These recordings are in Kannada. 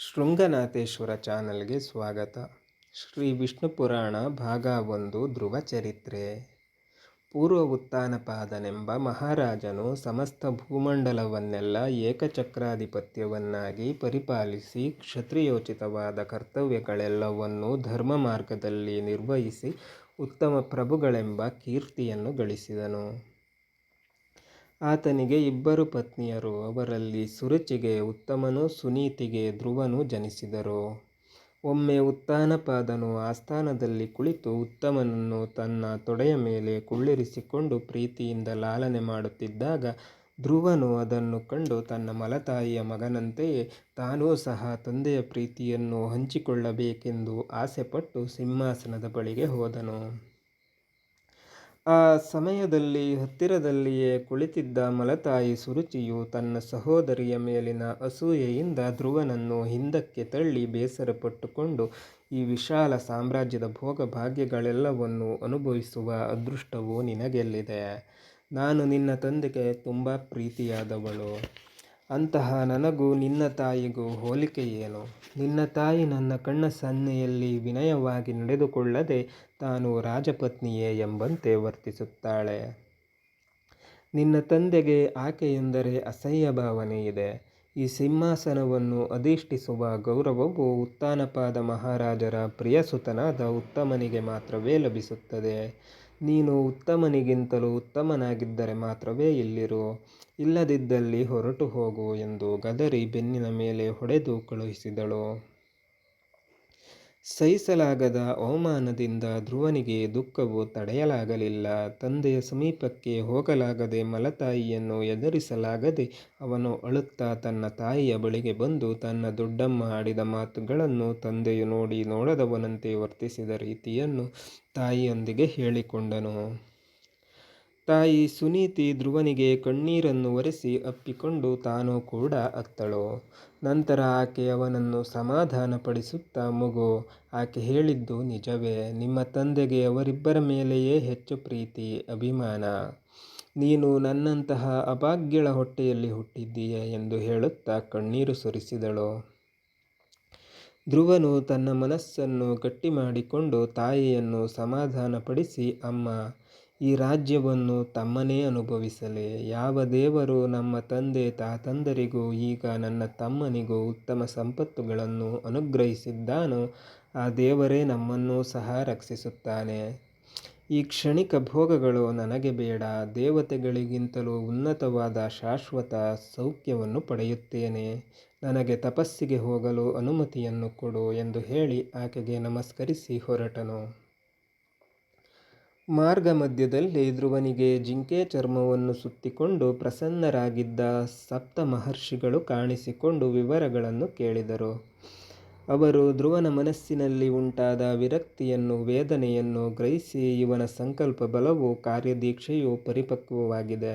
ಶೃಂಗನಾಥೇಶ್ವರ ಚಾನಲ್ಗೆ ಸ್ವಾಗತ. ಶ್ರೀ ವಿಷ್ಣು ಪುರಾಣ ಭಾಗ ಒಂದು, ಧ್ರುವ ಚರಿತ್ರೆ. ಪೂರ್ವ ಉತ್ಥಾನಪಾದನೆಂಬ ಮಹಾರಾಜನು ಸಮಸ್ತ ಭೂಮಂಡಲವನ್ನೆಲ್ಲ ಏಕಚಕ್ರಾಧಿಪತ್ಯವನ್ನಾಗಿ ಪರಿಪಾಲಿಸಿ ಕ್ಷತ್ರಿಯೋಚಿತವಾದ ಕರ್ತವ್ಯಗಳೆಲ್ಲವನ್ನೂ ಧರ್ಮ ಮಾರ್ಗದಲ್ಲಿ ನಿರ್ವಹಿಸಿ ಉತ್ತಮ ಪ್ರಭುಗಳೆಂಬ ಕೀರ್ತಿಯನ್ನು ಗಳಿಸಿದನು. ಆತನಿಗೆ ಇಬ್ಬರು ಪತ್ನಿಯರು. ಅವರಲ್ಲಿ ಸುರುಚಿಗೆ ಉತ್ತಮನು ಸುನೀತಿಗೆ ಧ್ರುವನು ಜನಿಸಿದರು. ಒಮ್ಮೆ ಉತ್ಥಾನಪಾದನು ಆಸ್ಥಾನದಲ್ಲಿ ಕುಳಿತು ಉತ್ತಮನನ್ನು ತನ್ನ ತೊಡೆಯ ಮೇಲೆ ಕುಳ್ಳಿರಿಸಿಕೊಂಡು ಪ್ರೀತಿಯಿಂದ ಲಾಲನೆ ಮಾಡುತ್ತಿದ್ದಾಗ ಧ್ರುವನು ಅದನ್ನು ಕಂಡು ತನ್ನ ಮಲತಾಯಿಯ ಮಗನಂತೆಯೇ ತಾನೂ ಸಹ ತಂದೆಯ ಪ್ರೀತಿಯನ್ನು ಹಂಚಿಕೊಳ್ಳಬೇಕೆಂದು ಆಸೆಪಟ್ಟು ಸಿಂಹಾಸನದ ಬಳಿಗೆ ಹೋದನು. ಆ ಸಮಯದಲ್ಲಿ ಹತ್ತಿರದಲ್ಲಿಯೇ ಕುಳಿತಿದ್ದ ಮಲತಾಯಿ ಸುರುಚಿಯು ತನ್ನ ಸಹೋದರಿಯ ಮೇಲಿನ ಅಸೂಯೆಯಿಂದ ಧ್ರುವನನ್ನು ಹಿಂದಕ್ಕೆ ತಳ್ಳಿ ಬೇಸರಪಟ್ಟುಕೊಂಡು ಈ ವಿಶಾಲ ಸಾಮ್ರಾಜ್ಯದ ಭೋಗಭಾಗ್ಯಗಳೆಲ್ಲವನ್ನೂ ಅನುಭವಿಸುವ ಅದೃಷ್ಟವು ನಿನಗೆಲ್ಲಿದೆ? ನಾನು ನಿನ್ನ ತಂದೆಗೆ ತುಂಬ ಪ್ರೀತಿಯಾದವಳು. ಅಂತಹ ನನಗೂ ನಿನ್ನ ತಾಯಿಗೂ ಹೋಲಿಕೆಯೇನು ನಿನ್ನ ತಾಯಿ ನನ್ನ ಕಣ್ಣ ಸನ್ನೆಯಲ್ಲಿ ವಿನಯವಾಗಿ ನಡೆದುಕೊಳ್ಳದೆ ತಾನು ರಾಜಪತ್ನಿಯೇ ಎಂಬಂತೆ ವರ್ತಿಸುತ್ತಾಳೆ. ನಿನ್ನ ತಂದೆಗೆ ಆಕೆಯೆಂದರೆ ಅಸಹ್ಯ ಭಾವನೆ ಇದೆ. ಈ ಸಿಂಹಾಸನವನ್ನು ಅಧಿಷ್ಠಿಸುವ ಗೌರವವು ಉತ್ಥಾನಪಾದ ಮಹಾರಾಜರ ಪ್ರಿಯಸುತನಾದ ಉತ್ತಮನಿಗೆ ಮಾತ್ರವೇ ಲಭಿಸುತ್ತದೆ. ನೀನು ಉತ್ತಮನಿಗಿಂತಲೂ ಉತ್ತಮನಾಗಿದ್ದರೆ ಮಾತ್ರವೇ ಇಲ್ಲಿರು ಇಲ್ಲದಿದ್ದಲ್ಲಿ ಹೊರಟು ಹೋಗು ಎಂದು ಗದರಿ ಬೆನ್ನಿನ ಮೇಲೆ ಹೊಡೆದು ಕಳುಹಿಸಿದಳು. ಸಹಿಸಲಾಗದ ಅವಮಾನದಿಂದ ಧ್ರುವನಿಗೆ ದುಃಖವು ತಡೆಯಲಾಗಲಿಲ್ಲ. ತಂದೆಯ ಸಮೀಪಕ್ಕೆ ಹೋಗಲಾಗದೆ ಮಲತಾಯಿಯನ್ನು ಎದುರಿಸಲಾಗದೆ ಅವನು ಅಳುತ್ತಾ ತನ್ನ ತಾಯಿಯ ಬಳಿಗೆ ಬಂದು ತನ್ನ ದೊಡ್ಡಮ್ಮ ಆಡಿದ ಮಾತುಗಳನ್ನು ತಂದೆಯು ನೋಡಿ ನೋಡದವನಂತೆ ವರ್ತಿಸಿದ ರೀತಿಯನ್ನು ತಾಯಿಯೊಂದಿಗೆ ಹೇಳಿಕೊಂಡನು. ತಾಯಿ ಸುನೀತಿ ಧ್ರುವನಿಗೆ ಕಣ್ಣೀರನ್ನು ಒರೆಸಿ ಅಪ್ಪಿಕೊಂಡು ತಾನೂ ಕೂಡ ಅತ್ತಳು. ನಂತರ ಆಕೆ ಅವನನ್ನು ಸಮಾಧಾನಪಡಿಸುತ್ತಾ, ಮಗು, ಆಕೆ ಹೇಳಿದ್ದು ನಿಜವೇ. ನಿಮ್ಮ ತಂದೆಗೆ ಅವರಿಬ್ಬರ ಮೇಲೆಯೇ ಹೆಚ್ಚು ಪ್ರೀತಿ, ಅಭಿಮಾನ. ನೀನು ನನ್ನಂತಹ ಅಭಾಗ್ಯಳ ಹೊಟ್ಟೆಯಲ್ಲಿ ಹುಟ್ಟಿದ್ದೀಯ ಎಂದು ಹೇಳುತ್ತಾ ಕಣ್ಣೀರು ಸುರಿಸಿದಳು. ಧ್ರುವನು ತನ್ನ ಮನಸ್ಸನ್ನು ಗಟ್ಟಿ ಮಾಡಿಕೊಂಡು ತಾಯಿಯನ್ನು ಸಮಾಧಾನಪಡಿಸಿ, ಅಮ್ಮ ಈ ರಾಜ್ಯವನ್ನು ತಮ್ಮನೇ ಅನುಭವಿಸಲಿ. ಯಾವ ದೇವರು ನಮ್ಮ ತಂದೆ ತಾತಂದರಿಗೂ ಈಗ ನನ್ನ ತಮ್ಮನಿಗೂ ಉತ್ತಮ ಸಂಪತ್ತುಗಳನ್ನು ಅನುಗ್ರಹಿಸಿದ್ದಾನೋ, ಆ ದೇವರೇ ನಮ್ಮನ್ನು ಸಹ ರಕ್ಷಿಸುತ್ತಾನೆ. ಈ ಕ್ಷಣಿಕ ಭೋಗಗಳು ನನಗೆ ಬೇಡ. ದೇವತೆಗಳಿಗಿಂತಲೂ ಉನ್ನತವಾದ ಶಾಶ್ವತ ಸೌಖ್ಯವನ್ನು ಪಡೆಯುತ್ತೇನೆ. ನನಗೆ ತಪಸ್ಸಿಗೆ ಹೋಗಲು ಅನುಮತಿಯನ್ನು ಕೊಡು ಎಂದು ಹೇಳಿ ಆಕೆಗೆ ನಮಸ್ಕರಿಸಿ ಹೊರಟನು. ಮಾರ್ಗ ಮಧ್ಯದಲ್ಲಿ ಧ್ರುವನಿಗೆ ಜಿಂಕೆ ಚರ್ಮವನ್ನು ಸುತ್ತಿಕೊಂಡು ಪ್ರಸನ್ನರಾಗಿದ್ದ ಸಪ್ತ ಮಹರ್ಷಿಗಳು ಕಾಣಿಸಿಕೊಂಡು ವಿವರಗಳನ್ನು ಕೇಳಿದರು. ಅವರು ಧ್ರುವನ ಮನಸ್ಸಿನಲ್ಲಿ ಉಂಟಾದ ವಿರಕ್ತಿಯನ್ನು, ವೇದನೆಯನ್ನು ಗ್ರಹಿಸಿ ಇವನ ಸಂಕಲ್ಪ ಬಲವು ಕಾರ್ಯದೀಕ್ಷೆಯು ಪರಿಪಕ್ವವಾಗಿದೆ.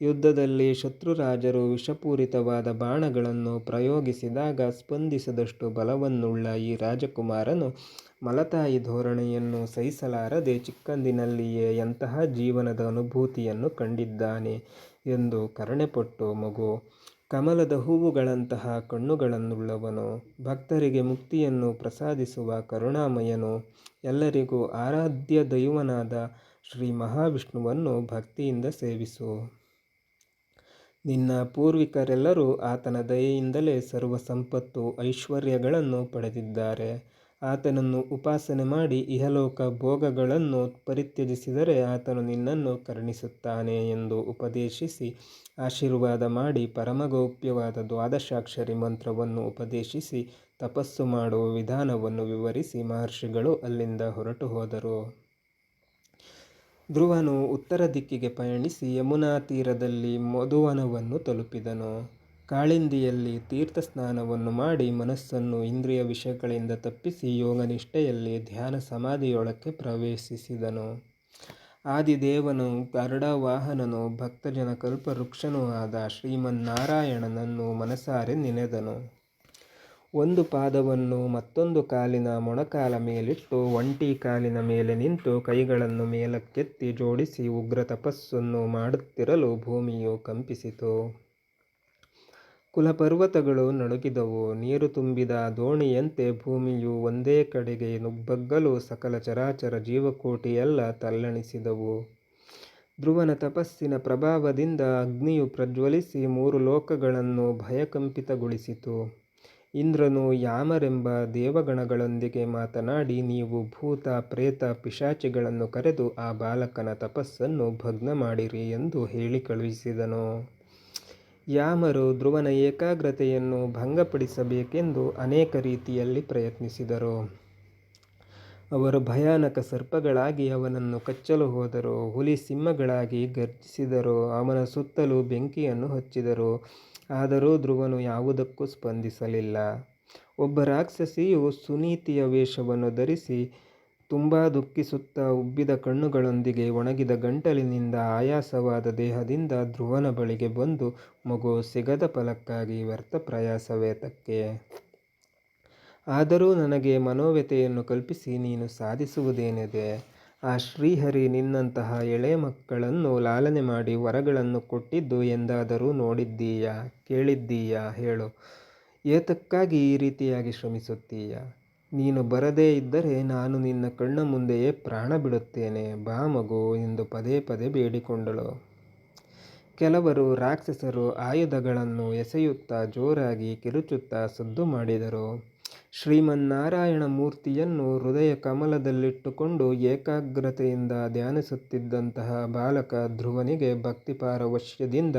ಯುದ್ಧದಲ್ಲಿ ಶತ್ರುರಾಜರು ವಿಷಪೂರಿತವಾದ ಬಾಣಗಳನ್ನು ಪ್ರಯೋಗಿಸಿದಾಗ ಸ್ಪಂದಿಸದಷ್ಟು ಬಲವನ್ನುಳ್ಳ ಈ ರಾಜಕುಮಾರನು ಮಲತಾಯಿ ಧೋರಣೆಯನ್ನು ಸಹಿಸಲಾರದೆ ಚಿಕ್ಕಂದಿನಲ್ಲಿಯೇ ಎಂತಹ ಜೀವನದ ಅನುಭೂತಿಯನ್ನು ಕಂಡಿದ್ದಾನೆ ಎಂದು ಕರುಣೆಪಟ್ಟು ಮಗು. ಕಮಲದ ಹೂವುಗಳಂತಹ ಕಣ್ಣುಗಳನ್ನುಳ್ಳವನು, ಭಕ್ತರಿಗೆ ಮುಕ್ತಿಯನ್ನು ಪ್ರಸಾದಿಸುವ ಕರುಣಾಮಯನು, ಎಲ್ಲರಿಗೂ ಆರಾಧ್ಯ ದೈವನಾದ ಶ್ರೀ ಮಹಾವಿಷ್ಣುವನ್ನು ಭಕ್ತಿಯಿಂದ ಸೇವಿಸು. ನಿನ್ನ ಪೂರ್ವಿಕರೆಲ್ಲರೂ ಆತನ ದಯೆಯಿಂದಲೇ ಸರ್ವ ಸಂಪತ್ತು, ಐಶ್ವರ್ಯಗಳನ್ನು ಪಡೆದಿದ್ದಾರೆ. ಆತನನ್ನು ಉಪಾಸನೆ ಮಾಡಿ ಇಹಲೋಕ ಭೋಗಗಳನ್ನು ಪರಿತ್ಯಜಿಸಿದರೆ ಆತನು ನಿನ್ನನ್ನು ಕರುಣಿಸುತ್ತಾನೆ ಎಂದು ಉಪದೇಶಿಸಿ ಆಶೀರ್ವಾದ ಮಾಡಿ ಪರಮಗೌಪ್ಯವಾದ ದ್ವಾದಶಾಕ್ಷರಿ ಮಂತ್ರವನ್ನು ಉಪದೇಶಿಸಿ ತಪಸ್ಸು ಮಾಡುವ ವಿಧಾನವನ್ನು ವಿವರಿಸಿ ಮಹರ್ಷಿಗಳು ಅಲ್ಲಿಂದ ಹೊರಟು ಹೋದರು ಧ್ರುವನು ಉತ್ತರ ದಿಕ್ಕಿಗೆ ಪಯಣಿಸಿ ಯಮುನಾ ತೀರದಲ್ಲಿ ಮಧುವನವನ್ನು ತಲುಪಿದನು. ಕಾಳಿಂದಿಯಲ್ಲಿ ತೀರ್ಥ ಸ್ನಾನವನ್ನು ಮಾಡಿ ಮನಸ್ಸನ್ನು ಇಂದ್ರಿಯ ವಿಷಯಗಳಿಂದ ತಪ್ಪಿಸಿ ಯೋಗನಿಷ್ಠೆಯಲ್ಲಿ ಧ್ಯಾನ ಸಮಾಧಿಯೊಳಕ್ಕೆ ಪ್ರವೇಶಿಸಿದನು. ಆದಿದೇವನು, ಗರುಡವಾಹನನು ಭಕ್ತಜನ ಕಲ್ಪವೃಕ್ಷನೂ ಆದ ಶ್ರೀಮನ್ನಾರಾಯಣನನ್ನು ಮನಸಾರೆ ನೆನೆದನು. ಒಂದು ಪಾದವನ್ನು ಮತ್ತೊಂದು ಕಾಲಿನ ಮೊಣಕಾಲ ಮೇಲಿಟ್ಟು ಒಂಟಿ ಕಾಲಿನ ಮೇಲೆ ನಿಂತು ಕೈಗಳನ್ನು ಮೇಲಕ್ಕೆತ್ತಿ ಜೋಡಿಸಿ ಉಗ್ರ ತಪಸ್ಸನ್ನು ಮಾಡುತ್ತಿರಲು ಭೂಮಿಯು ಕಂಪಿಸಿತು. ಕುಲಪರ್ವತಗಳು ನಡುಗಿದವು. ನೀರು ತುಂಬಿದ ದೋಣಿಯಂತೆ ಭೂಮಿಯು ಒಂದೇ ಕಡೆಗೆ ನುಬ್ಬಗ್ಗಲು ಸಕಲ ಚರಾಚರ ಜೀವಕೋಟಿಯೆಲ್ಲ ತಲ್ಲಣಿಸಿದವು. ಧ್ರುವನ ತಪಸ್ಸಿನ ಪ್ರಭಾವದಿಂದ ಅಗ್ನಿಯು ಪ್ರಜ್ವಲಿಸಿ ಮೂರು ಲೋಕಗಳನ್ನು ಭಯಕಂಪಿತಗೊಳಿಸಿತು. ಇಂದ್ರನು ಯಾಮರೆಂಬ ದೇವಗಣಗಳೊಂದಿಗೆ ಮಾತನಾಡಿ, ನೀವು ಭೂತ, ಪ್ರೇತ, ಪಿಶಾಚಿಗಳನ್ನು ಕರೆದು ಆ ಬಾಲಕನ ತಪಸ್ಸನ್ನು ಭಗ್ನ ಮಾಡಿರಿ ಎಂದು ಹೇಳಿ ಕಳುಹಿಸಿದನು. ಯಾಮರು ಧ್ರುವನ ಏಕಾಗ್ರತೆಯನ್ನು ಭಂಗಪಡಿಸಬೇಕೆಂದು ಅನೇಕ ರೀತಿಯಲ್ಲಿ ಪ್ರಯತ್ನಿಸಿದರು. ಅವರು ಭಯಾನಕ ಸರ್ಪಗಳಾಗಿ ಅವನನ್ನು ಕಚ್ಚಲು ಹೋದರು, ಹುಲಿ ಸಿಂಹಗಳಾಗಿ ಗರ್ಜಿಸಿದರು, ಅವನ ಸುತ್ತಲೂ ಬೆಂಕಿಯನ್ನು ಹಚ್ಚಿದರು. ಆದರೂ ಧ್ರುವನು ಯಾವುದಕ್ಕೂ ಸ್ಪಂದಿಸಲಿಲ್ಲ. ಒಬ್ಬ ರಾಕ್ಷಸಿಯು ಸುನೀತಿಯ ವೇಷವನ್ನು ಧರಿಸಿ ತುಂಬ ದುಃಖಿಸುತ್ತಾ ಉಬ್ಬಿದ ಕಣ್ಣುಗಳೊಂದಿಗೆ ಒಣಗಿದ ಗಂಟಲಿನಿಂದ ಆಯಾಸವಾದ ದೇಹದಿಂದ ಧ್ರುವನ ಬಳಿಗೆ ಬಂದು, ಮಗು, ಸಿಗದ ಫಲಕ್ಕಾಗಿ ವ್ಯರ್ಥ ಪ್ರಯಾಸವೇತಕ್ಕೆ. ಆದರೂ ನನಗೆ ಮನೋವ್ಯತೆಯನ್ನು ಕಲ್ಪಿಸಿ ನೀನು ಸಾಧಿಸುವುದೇನಿದೆ? ಆ ಶ್ರೀಹರಿ ನಿನ್ನಂತಹ ಎಳೆ ಮಕ್ಕಳನ್ನು ಲಾಲನೆ ಮಾಡಿ ವರಗಳನ್ನು ಕೊಟ್ಟಿದ್ದು ಎಂದಾದರೂ ನೋಡಿದ್ದೀಯಾ, ಕೇಳಿದ್ದೀಯಾ ಹೇಳು. ಏತಕ್ಕಾಗಿ ಈ ರೀತಿಯಾಗಿ ಶ್ರಮಿಸುತ್ತೀಯ? ನೀನು ಬರದೇ ಇದ್ದರೆ ನಾನು ನಿನ್ನ ಕಣ್ಣ ಮುಂದೆಯೇ ಪ್ರಾಣ ಬಿಡುತ್ತೇನೆ. ಬಾ ಮಗು ಎಂದು ಪದೇ ಪದೇ ಬೇಡಿಕೊಂಡಳು. ಕೆಲವರು ರಾಕ್ಷಸರು ಆಯುಧಗಳನ್ನು ಎಸೆಯುತ್ತಾ ಜೋರಾಗಿ ಕಿರುಚುತ್ತಾ ಸದ್ದು ಮಾಡಿದರು. ಶ್ರೀಮನ್ನಾರಾಯಣ ಮೂರ್ತಿಯನ್ನು ಹೃದಯ ಕಮಲದಲ್ಲಿಟ್ಟುಕೊಂಡು ಏಕಾಗ್ರತೆಯಿಂದ ಧ್ಯಾನಿಸುತ್ತಿದ್ದಂತಹ ಬಾಲಕ ಧ್ರುವನಿಗೆ ಭಕ್ತಿಪಾರವಶ್ಯದಿಂದ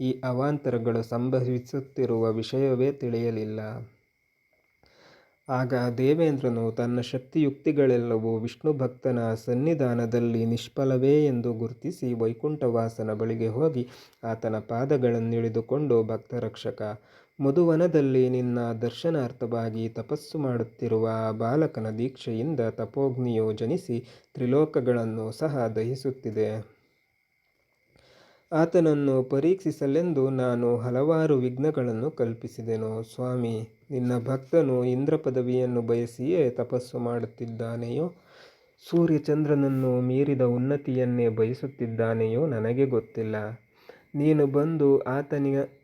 ಈ ಅವಾಂತರಗಳು ಸಂಭವಿಸುತ್ತಿರುವ ವಿಷಯವೇ ತಿಳಿಯಲಿಲ್ಲ. ಆಗ ದೇವೇಂದ್ರನು ತನ್ನ ಶಕ್ತಿಯುಕ್ತಿಗಳೆಲ್ಲವೂ ವಿಷ್ಣು ಭಕ್ತನ ಸನ್ನಿಧಾನದಲ್ಲಿ ನಿಷ್ಫಲವೇ ಎಂದು ಗುರುತಿಸಿ ವೈಕುಂಠವಾಸನ ಬಳಿಗೆ ಹೋಗಿ ಆತನ ಪಾದಗಳನ್ನಿಳಿದುಕೊಂಡು ಭಕ್ತರಕ್ಷಕ ಮಧುವನದಲ್ಲಿ ನಿನ್ನ ದರ್ಶನಾರ್ಥವಾಗಿ ತಪಸ್ಸು ಮಾಡುತ್ತಿರುವ ಬಾಲಕನ ದೀಕ್ಷೆಯಿಂದ ತಪೋಗ್ನಿಯು ಜನಿಸಿ ತ್ರಿಲೋಕಗಳನ್ನು ಸಹ ದಹಿಸುತ್ತಿದೆ. ಆತನನ್ನು ಪರೀಕ್ಷಿಸಲೆಂದು ನಾನು ಹಲವಾರು ವಿಘ್ನಗಳನ್ನು ಕಲ್ಪಿಸಿದೆನು. ಸ್ವಾಮಿ, ನಿನ್ನ ಭಕ್ತನು ಇಂದ್ರ ಪದವಿಯನ್ನು ಬಯಸಿಯೇ ತಪಸ್ಸು ಮಾಡುತ್ತಿದ್ದಾನೆಯೋ? ಸೂರ್ಯಚಂದ್ರನನ್ನು ಮೀರಿದ ಉನ್ನತಿಯನ್ನೇ ಬಯಸುತ್ತಿದ್ದಾನೆಯೋ ನನಗೆ ಗೊತ್ತಿಲ್ಲ. ನೀನು ಬಂದು ಆತನಿಗೆ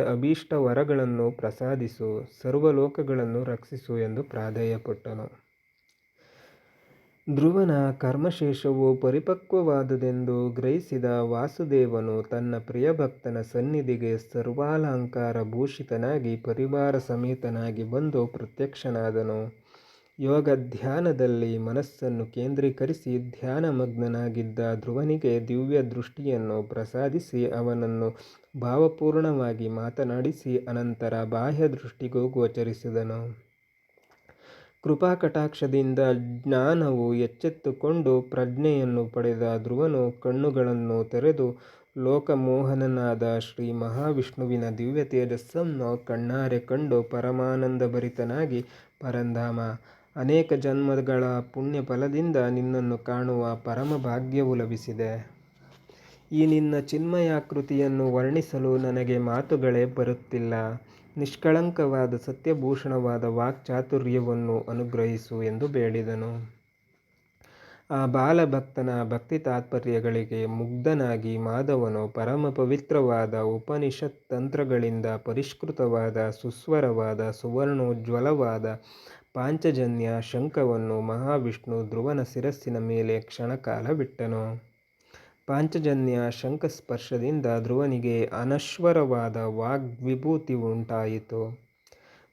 ಅಭೀಷ್ಟ ವರಗಳನ್ನು ಪ್ರಸಾದಿಸು, ಸರ್ವಲೋಕಗಳನ್ನು ರಕ್ಷಿಸು ಎಂದು ಪ್ರಾಧೇಯಪಟ್ಟನು. ಧ್ರುವನ ಕರ್ಮಶೇಷವು ಪರಿಪಕ್ವವಾದುದೆಂದು ಗ್ರಹಿಸಿದ ವಾಸುದೇವನು ತನ್ನ ಪ್ರಿಯಭಕ್ತನ ಸನ್ನಿಧಿಗೆ ಸರ್ವಾಲಂಕಾರ ಭೂಷಿತನಾಗಿ ಪರಿವಾರ ಸಮೇತನಾಗಿ ಬಂದು ಪ್ರತ್ಯಕ್ಷನಾದನು. ಯೋಗ ಧ್ಯಾನದಲ್ಲಿ ಮನಸ್ಸನ್ನು ಕೇಂದ್ರೀಕರಿಸಿ ಧ್ಯಾನಮಗ್ನನಾಗಿದ್ದ ಧ್ರುವನಿಗೆ ದಿವ್ಯ ದೃಷ್ಟಿಯನ್ನು ಪ್ರಸಾದಿಸಿ ಅವನನ್ನು ಭಾವಪೂರ್ಣವಾಗಿ ಮಾತನಾಡಿಸಿ ಅನಂತರ ಬಾಹ್ಯ ದೃಷ್ಟಿಗೂ ಗೋಚರಿಸಿದನು ಕೃಪಾಕಟಾಕ್ಷದಿಂದ ಜ್ಞಾನವು ಎಚ್ಚೆತ್ತುಕೊಂಡು ಪ್ರಜ್ಞೆಯನ್ನು ಪಡೆದ ಧ್ರುವನು ಕಣ್ಣುಗಳನ್ನು ತೆರೆದು ಲೋಕಮೋಹನನಾದ ಶ್ರೀ ಮಹಾವಿಷ್ಣುವಿನ ದಿವ್ಯ ತೇಜಸ್ಸನ್ನು ಕಣ್ಣಾರೆ ಕಂಡು ಪರಮಾನಂದಭರಿತನಾಗಿ ಪರಂಧಾಮ, ಅನೇಕ ಜನ್ಮಗಳ ಪುಣ್ಯಫಲದಿಂದ ನಿನ್ನನ್ನು ಕಾಣುವ ಪರಮ ಭಾಗ್ಯವು ಲಭಿಸಿದೆ. ಈ ನಿನ್ನ ಚಿನ್ಮಯಾಕೃತಿಯನ್ನು ವರ್ಣಿಸಲು ನನಗೆ ಮಾತುಗಳೇ ಬರುತ್ತಿಲ್ಲ. ನಿಷ್ಕಳಂಕವಾದ ಸತ್ಯಭೂಷಣವಾದ ವಾಕ್ಚಾತುರ್ಯವನ್ನು ಅನುಗ್ರಹಿಸು ಎಂದು ಬೇಡಿದನು. ಆ ಬಾಲಭಕ್ತನ ಭಕ್ತಿ ತಾತ್ಪರ್ಯಗಳಿಗೆ ಮುಗ್ಧನಾಗಿ ಮಾಧವನು ಪರಮ ಪವಿತ್ರವಾದ ಉಪನಿಷತ್ ತಂತ್ರಗಳಿಂದ ಪರಿಷ್ಕೃತವಾದ ಸುಸ್ವರವಾದ ಸುವರ್ಣೋಜ್ವಲವಾದ ಪಾಂಚಜನ್ಯ ಶಂಖವನ್ನು ಮಹಾವಿಷ್ಣು ಧ್ರುವನ ಶಿರಸ್ಸಿನ ಮೇಲೆ ಕ್ಷಣಕಾಲ ಬಿಟ್ಟನು. ಪಾಂಚಜನ್ಯ ಶಂಖಸ್ಪರ್ಶದಿಂದ ಧ್ರುವನಿಗೆ ಅನಶ್ವರವಾದ ವಾಗ್ವಿಭೂತಿ ಉಂಟಾಯಿತು.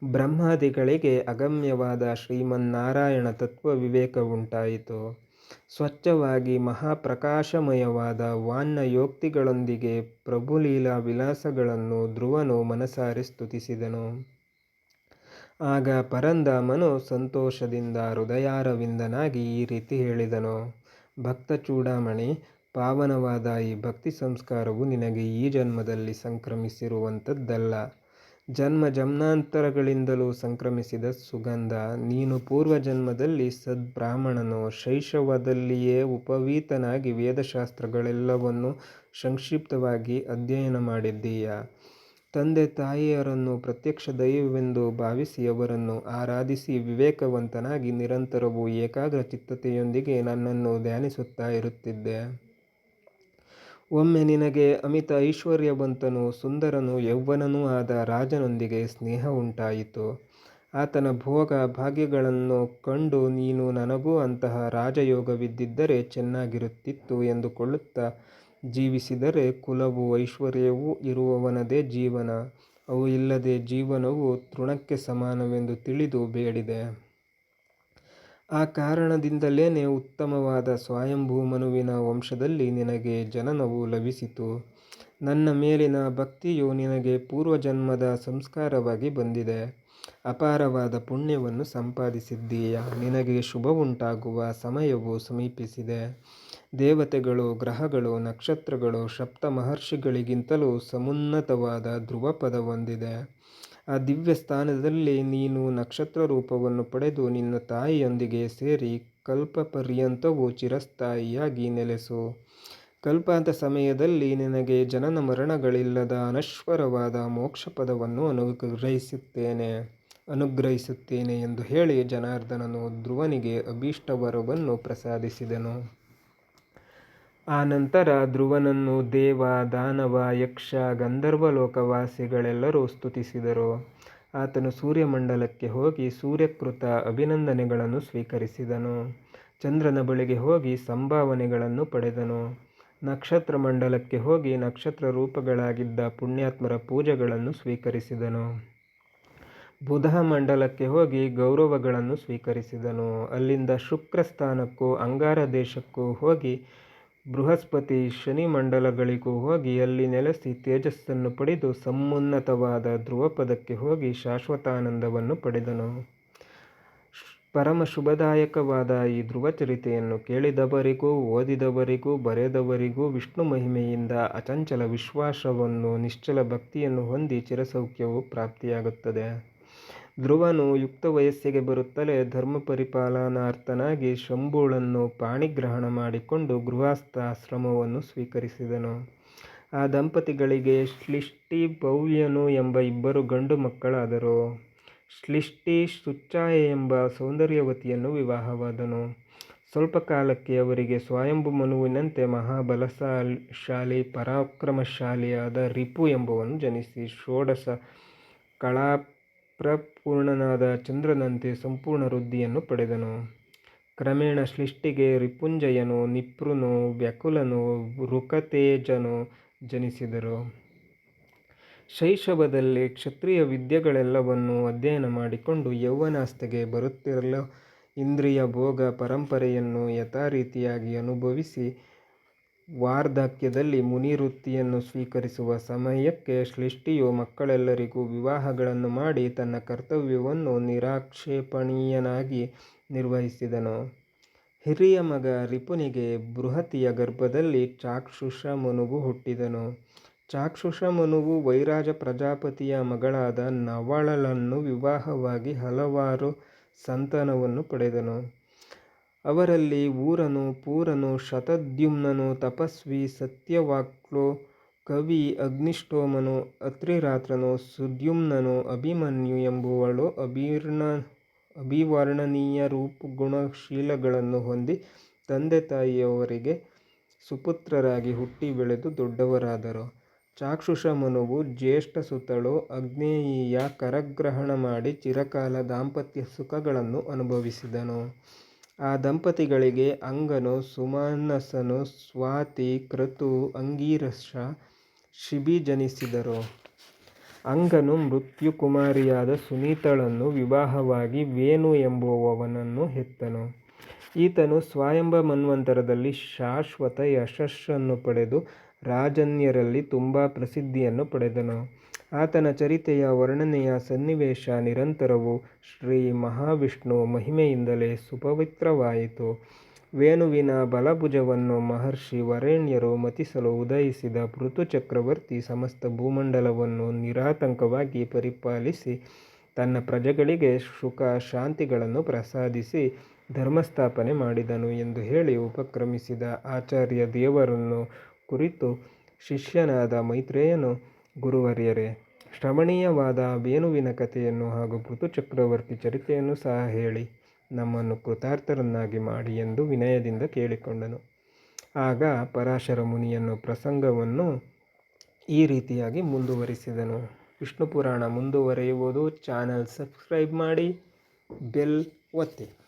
ಬ್ರಹ್ಮಾದಿಗಳಿಗೆ ಅಗಮ್ಯವಾದ ಶ್ರೀಮನ್ನಾರಾಯಣ ತತ್ವ ವಿವೇಕ ಉಂಟಾಯಿತು. ಸ್ವಚ್ಛವಾಗಿ ಮಹಾಪ್ರಕಾಶಮಯವಾದ ವಾನ್ನಯೋಕ್ತಿಗಳೊಂದಿಗೆ ಪ್ರಭುಲೀಲಾ ವಿಲಾಸಗಳನ್ನು ಧ್ರುವನು ಮನಸಾರಿ ಸ್ತುತಿಸಿದನು. ಆಗ ಪರಂಧಾಮನು ಸಂತೋಷದಿಂದ ಹೃದಯಾರವಿಂದನಾಗಿ ಈ ರೀತಿ ಹೇಳಿದನು. ಭಕ್ತ ಚೂಡಾಮಣಿ ಪಾವನವಾದ ಈ ಭಕ್ತಿ ಸಂಸ್ಕಾರವು ನಿನಗೆ ಈ ಜನ್ಮದಲ್ಲಿ ಸಂಕ್ರಮಿಸಿರುವಂಥದ್ದಲ್ಲ. ಜನ್ಮ ಜನ್ಮಾಂತರಗಳಿಂದಲೂ ಸಂಕ್ರಮಿಸಿದ ಸುಗಂಧ ನೀನು ಪೂರ್ವ ಜನ್ಮದಲ್ಲಿ ಸದ್ಬ್ರಾಹ್ಮಣನು ಶೈಶವದಲ್ಲಿಯೇ ಉಪವೀತನಾಗಿ ವೇದಶಾಸ್ತ್ರಗಳೆಲ್ಲವನ್ನು ಸಂಕ್ಷಿಪ್ತವಾಗಿ ಅಧ್ಯಯನ ಮಾಡಿದ್ದೀಯ? ತಂದೆ ತಾಯಿಯರನ್ನು ಪ್ರತ್ಯಕ್ಷ ದೈವವೆಂದು ಭಾವಿಸಿ ಅವರನ್ನು ಆರಾಧಿಸಿ ವಿವೇಕವಂತನಾಗಿ ನಿರಂತರವೂ ಏಕಾಗ್ರ ಚಿತ್ತತೆಯೊಂದಿಗೆ ನನ್ನನ್ನು ಧ್ಯಾನಿಸುತ್ತಾ ಇರುತ್ತಿದ್ದೆ. ಒಮ್ಮೆ ನಿನಗೆ ಅಮಿತ ಐಶ್ವರ್ಯವಂತನು ಸುಂದರನು, ಯೌವನನೂ ಆದ ರಾಜನೊಂದಿಗೆ ಸ್ನೇಹ ಉಂಟಾಯಿತು. ಆತನ ಭೋಗ ಭಾಗ್ಯಗಳನ್ನು ಕಂಡು ನೀನು ನನಗೂ ಅಂತಹ ರಾಜಯೋಗವಿದ್ದಿದ್ದರೆ ಚೆನ್ನಾಗಿರುತ್ತಿತ್ತು ಎಂದುಕೊಳ್ಳುತ್ತಾ ಜೀವಿಸಿದರೆ ಕುಲವು ಐಶ್ವರ್ಯವೂ ಇರುವವನದೇ ಜೀವನ. ಅವು ಇಲ್ಲದೆ ಜೀವನವು ತೃಣಕ್ಕೆ ಸಮಾನವೆಂದು ತಿಳಿದು ಬೇಡಿದೆ. ಆ ಕಾರಣದಿಂದಲೇ ಉತ್ತಮವಾದ ಸ್ವಯಂಭೂಮನುವಿನ ವಂಶದಲ್ಲಿ ನಿನಗೆ ಜನನವು ಲಭಿಸಿತು. ನನ್ನ ಮೇಲಿನ ಭಕ್ತಿಯು ನಿನಗೆ ಪೂರ್ವಜನ್ಮದ ಸಂಸ್ಕಾರವಾಗಿ ಬಂದಿದೆ. ಅಪಾರವಾದ ಪುಣ್ಯವನ್ನು ಸಂಪಾದಿಸಿದ್ದೀಯ. ನಿನಗೆ ಶುಭವುಂಟಾಗುವ ಸಮಯವು ಸಮೀಪಿಸಿದೆ. ದೇವತೆಗಳು, ಗ್ರಹಗಳು, ನಕ್ಷತ್ರಗಳು ಸಪ್ತ ಮಹರ್ಷಿಗಳಿಗಿಂತಲೂ ಸಮುನ್ನತವಾದ ಧ್ರುವಪದ ಹೊಂದಿದೆ. ಆ ದಿವ್ಯ ಸ್ಥಾನದಲ್ಲಿ ನೀನು ನಕ್ಷತ್ರ ರೂಪವನ್ನು ಪಡೆದು ನಿನ್ನ ತಾಯಿಯೊಂದಿಗೆ ಸೇರಿ ಕಲ್ಪ ಪರ್ಯಂತವೂ ಚಿರಸ್ಥಾಯಿಯಾಗಿ ನೆಲೆಸು. ಕಲ್ಪಾಂತ ಸಮಯದಲ್ಲಿ ನಿನಗೆ ಜನನ ಮರಣಗಳಿಲ್ಲದ ಅನಶ್ವರವಾದ ಮೋಕ್ಷ ಪದವನ್ನು ಅನುಗ್ರಹಿಸುತ್ತೇನೆ ಅನುಗ್ರಹಿಸುತ್ತೇನೆ ಎಂದು ಹೇಳಿ ಜನಾರ್ದನನು ಧ್ರುವನಿಗೆ ಅಭೀಷ್ಟವರವನ್ನು ಪ್ರಸಾದಿಸಿದನು. ಆ ನಂತರ ಧ್ರುವನನ್ನು ದೇವ, ದಾನವ, ಯಕ್ಷ, ಗಂಧರ್ವ ಲೋಕವಾಸಿಗಳೆಲ್ಲರೂ ಸ್ತುತಿಸಿದರು. ಆತನು ಸೂರ್ಯಮಂಡಲಕ್ಕೆ ಹೋಗಿ ಸೂರ್ಯಕೃತ ಅಭಿನಂದನೆಗಳನ್ನು ಸ್ವೀಕರಿಸಿದನು. ಚಂದ್ರನ ಬಳಿಗೆ ಹೋಗಿ ಸಂಭಾವನೆಗಳನ್ನು ಪಡೆದನು. ನಕ್ಷತ್ರ ಮಂಡಲಕ್ಕೆ ಹೋಗಿ ನಕ್ಷತ್ರ ರೂಪಗಳಾಗಿದ್ದ ಪುಣ್ಯಾತ್ಮರ ಪೂಜೆಗಳನ್ನು ಸ್ವೀಕರಿಸಿದನು. ಬುಧ ಮಂಡಲಕ್ಕೆ ಹೋಗಿ ಗೌರವಗಳನ್ನು ಸ್ವೀಕರಿಸಿದನು. ಅಲ್ಲಿಂದ ಶುಕ್ರ ಸ್ಥಾನಕ್ಕೂ ಅಂಗಾರ ದೇಶಕ್ಕೂ ಹೋಗಿ ಬೃಹಸ್ಪತಿ ಶನಿ ಮಂಡಲಗಳಿಗೂ ಹೋಗಿ ಅಲ್ಲಿ ನೆಲೆಸಿ ತೇಜಸ್ಸನ್ನು ಪಡೆದು ಸಮುನ್ನತವಾದ ಧ್ರುವಪದಕ್ಕೆ ಹೋಗಿ ಶಾಶ್ವತಾನಂದವನ್ನು ಪಡೆದನು. ಪರಮ ಶುಭದಾಯಕವಾದ ಈ ಧ್ರುವಚರಿತೆಯನ್ನು ಕೇಳಿದವರಿಗೂ, ಓದಿದವರಿಗೂ, ಬರೆದವರಿಗೂ ವಿಷ್ಣು ಮಹಿಮೆಯಿಂದ ಅಚಂಚಲ ವಿಶ್ವಾಸವನ್ನು ನಿಶ್ಚಲ ಭಕ್ತಿಯನ್ನು ಹೊಂದಿ ಚಿರಸೌಖ್ಯವು ಪ್ರಾಪ್ತಿಯಾಗುತ್ತದೆ. ಧ್ರುವನು ಯುಕ್ತ ವಯಸ್ಸಿಗೆ ಬರುತ್ತಲೇ ಧರ್ಮ ಪರಿಪಾಲನಾರ್ಥನಾಗಿ ಶಂಭುಳನ್ನು ಪಾಣಿಗ್ರಹಣ ಮಾಡಿಕೊಂಡು ಗೃಹಸ್ಥಾಶ್ರಮವನ್ನು ಸ್ವೀಕರಿಸಿದನು. ಆ ದಂಪತಿಗಳಿಗೆ ಶ್ಲಿಷ್ಟಿ ಭವ್ಯನು ಎಂಬ ಇಬ್ಬರು ಗಂಡು ಮಕ್ಕಳಾದರು. ಶ್ಲಿಷ್ಟಿ ಶುಚ್ಚಾಯ ಎಂಬ ಸೌಂದರ್ಯವತಿಯನ್ನು ವಿವಾಹವಾದನು. ಸ್ವಲ್ಪ ಕಾಲಕ್ಕೆ ಅವರಿಗೆ ಸ್ವಯಂಭು ಮನುವಿನಂತೆ ಮಹಾಬಲಶಾಲಿ, ಪರಾಕ್ರಮಶಾಲಿಯಾದ ರಿಪು ಎಂಬವನು ಜನಿಸಿ, ಷೋಡಶ ಕಳಾ ಪ್ರಪೂರ್ಣನಾದ ಚಂದ್ರನಂತೆ ಸಂಪೂರ್ಣ ವೃದ್ಧಿಯನ್ನು ಪಡೆದನು. ಕ್ರಮೇಣ ಸೃಷ್ಟಿಗೆ ರಿಪುಂಜಯನು ನಿಪೃನು ವ್ಯಕುಲನು, ಋಕತೇಜನು ಜನಿಸಿದರು. ಶೈಶವದಲ್ಲಿ ಕ್ಷತ್ರಿಯ ವಿದ್ಯೆಗಳೆಲ್ಲವನ್ನೂ ಅಧ್ಯಯನ ಮಾಡಿಕೊಂಡು ಯೌವನಾಸ್ಥೆಗೆ ಬರುತ್ತಿರಲು ಇಂದ್ರಿಯ ಭೋಗ ಪರಂಪರೆಯನ್ನು ಯಥಾರೀತಿಯಾಗಿ ಅನುಭವಿಸಿ ವಾರ್ಧಕ್ಯದಲ್ಲಿ ಮುನಿವೃತ್ತಿಯನ್ನು ಸ್ವೀಕರಿಸುವ ಸಮಯಕ್ಕೆ ಸೃಷ್ಟಿಯು ಮಕ್ಕಳೆಲ್ಲರಿಗೂ ವಿವಾಹಗಳನ್ನು ಮಾಡಿ ತನ್ನ ಕರ್ತವ್ಯವನ್ನು ನಿರಾಕ್ಷೇಪಣೀಯನಾಗಿ ನಿರ್ವಹಿಸಿದನು. ಹಿರಿಯ ಮಗ ರಿಪುನಿಗೆ ಬೃಹತಿಯ ಗರ್ಭದಲ್ಲಿ ಚಾಕ್ಷುಷ ಮನುವು ಹುಟ್ಟಿದನು. ಚಾಕ್ಷುಷ ಮನುವು ವೈರಾಜ ಪ್ರಜಾಪತಿಯ ಮಗಳಾದ ನವಳಲನ್ನು ವಿವಾಹವಾಗಿ ಹಲವಾರು ಸಂತಾನವನ್ನು ಪಡೆದನು. ಅವರಲ್ಲಿ ಊರನು ಪೂರನು ಶತದ್ಯುಮ್ನನು ತಪಸ್ವಿ ಸತ್ಯವಾಕ್ಲೋ ಕವಿ ಅಗ್ನಿಷ್ಠೋಮನು ಅತ್ರಿರಾತ್ರನು ಸುದ್ಯುಮ್ನನು ಅಭಿಮನ್ಯು ಎಂಬುವಳು ಅಭಿರ್ಣ ಅಭಿವರ್ಣನೀಯ ರೂಪಗುಣಶೀಲಗಳನ್ನು ಹೊಂದಿ ತಂದೆ ತಾಯಿಯವರಿಗೆ ಸುಪುತ್ರರಾಗಿ ಹುಟ್ಟಿ ಬೆಳೆದು ದೊಡ್ಡವರಾದರು. ಚಾಕ್ಷುಷ ಮನುವು ಜ್ಯೇಷ್ಠ ಸುತಳು ಅಗ್ನೇಯಿಯ ಕರಗ್ರಹಣ ಮಾಡಿ ಚಿರಕಾಲ ದಾಂಪತ್ಯ ಸುಖಗಳನ್ನು ಅನುಭವಿಸಿದನು. ಆ ದಂಪತಿಗಳಿಗೆ ಅಂಗನು, ಸುಮಾನಸನು, ಸ್ವಾತಿ, ಕೃತು, ಅಂಗೀರಸ, ಶಿಬಿ ಜನಿಸಿದರು. ಅಂಗನು ಮೃತ್ಯುಕುಮಾರಿಯಾದ ಸುನೀತಳನ್ನು ವಿವಾಹವಾಗಿ ವೇಣು ಎಂಬುವವನನ್ನು ಹೆತ್ತನು. ಈತನು ಸ್ವಯಂಭ ಮನ್ವಂತರದಲ್ಲಿ ಶಾಶ್ವತ ಯಶಸ್ಸನ್ನು ಪಡೆದು ರಾಜನ್ಯರಲ್ಲಿ ತುಂಬ ಪ್ರಸಿದ್ಧಿಯನ್ನು ಪಡೆದನು. ಆತನ ಚರಿತೆಯ ವರ್ಣನೆಯ ಸನ್ನಿವೇಶ ನಿರಂತರವು ಶ್ರೀ ಮಹಾವಿಷ್ಣು ಮಹಿಮೆಯಿಂದಲೇ ಸುಪವಿತ್ರವಾಯಿತು. ವೇಣುವಿನ ಬಲಭುಜವನ್ನು ಮಹರ್ಷಿ ವರೇಣ್ಯರು ಮತಿಸಲು ಉದಯಿಸಿದ ಪೃಥು ಚಕ್ರವರ್ತಿ ಸಮಸ್ತ ಭೂಮಂಡಲವನ್ನು ನಿರಾತಂಕವಾಗಿ ಪರಿಪಾಲಿಸಿ ತನ್ನ ಪ್ರಜೆಗಳಿಗೆ ಸುಖ ಶಾಂತಿಗಳನ್ನು ಪ್ರಸಾದಿಸಿ ಧರ್ಮಸ್ಥಾಪನೆ ಮಾಡಿದನು ಎಂದು ಹೇಳಿ ಉಪಕ್ರಮಿಸಿದ ಆಚಾರ್ಯ ದೇವರನ್ನು ಕುರಿತು ಶಿಷ್ಯನಾದ ಮೈತ್ರೇಯನು ಗುರುವರ್ಯರೇ ಶ್ರವಣೀಯವಾದ ವೇಣುವಿನ ಕಥೆಯನ್ನು ಹಾಗೂ ಋತು ಚಕ್ರವರ್ತಿ ಚರಿತ್ರೆಯನ್ನು ಸಹ ಹೇಳಿ ನಮ್ಮನ್ನು ಕೃತಾರ್ಥರನ್ನಾಗಿ ಮಾಡಿ ಎಂದು ವಿನಯದಿಂದ ಕೇಳಿಕೊಂಡನು. ಆಗ ಪರಾಶರ ಮುನಿಯನ್ನು ಪ್ರಸಂಗವನ್ನು ಈ ರೀತಿಯಾಗಿ ಮುಂದುವರಿಸಿದನು. ವಿಷ್ಣು ಪುರಾಣ ಮುಂದುವರಿಯುವುದು, ಚಾನಲ್ ಸಬ್ಸ್ಕ್ರೈಬ್ ಮಾಡಿ, ಬೆಲ್ ಒತ್ತಿ.